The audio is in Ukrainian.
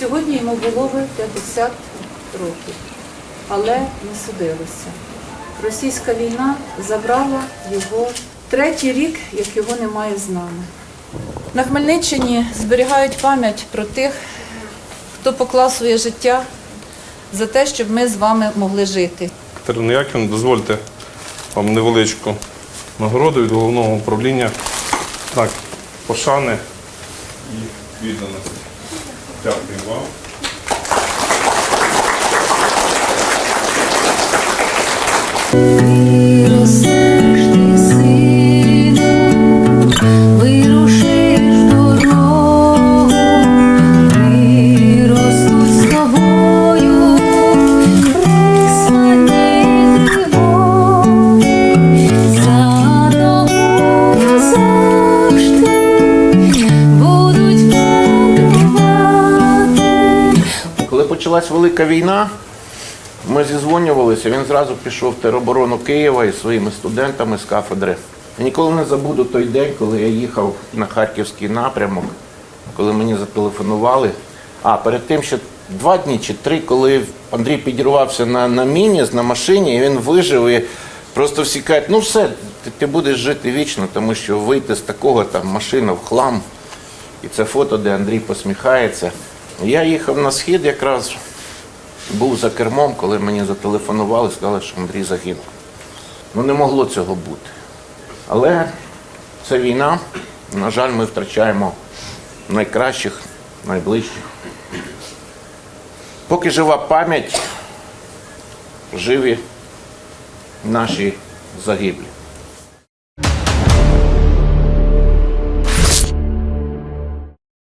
Сьогодні йому було би 50 років, але не судилося. Російська війна забрала його третій рік, як його немає з нами. На Хмельниччині зберігають пам'ять про тих, хто поклав своє життя за те, щоб ми з вами могли жити. Катерина Яківна, дозвольте вам невеличку нагороду від головного управління. Так, пошани і відданості. Don't be well. почалась велика війна, ми зізвонювалися, він зразу пішов в тероборону Києва із своїми студентами з кафедри. Я ніколи не забуду той день, коли я їхав на харківський напрямок, коли мені зателефонували. А перед тим ще два дні чи три, коли Андрій підірвався на, на міні на машині, і він вижив. І просто всі кажуть, ну все, ти, ти будеш жити вічно, тому що вийти з такого там машина в хлам. І це фото, де Андрій посміхається. Я їхав на схід якраз був за кермом, коли мені зателефонували, сказали, що Андрій загинув. Ну не могло цього бути. Але це війна. На жаль, ми втрачаємо найкращих, найближчих. Поки жива пам'ять, живі наші загиблі.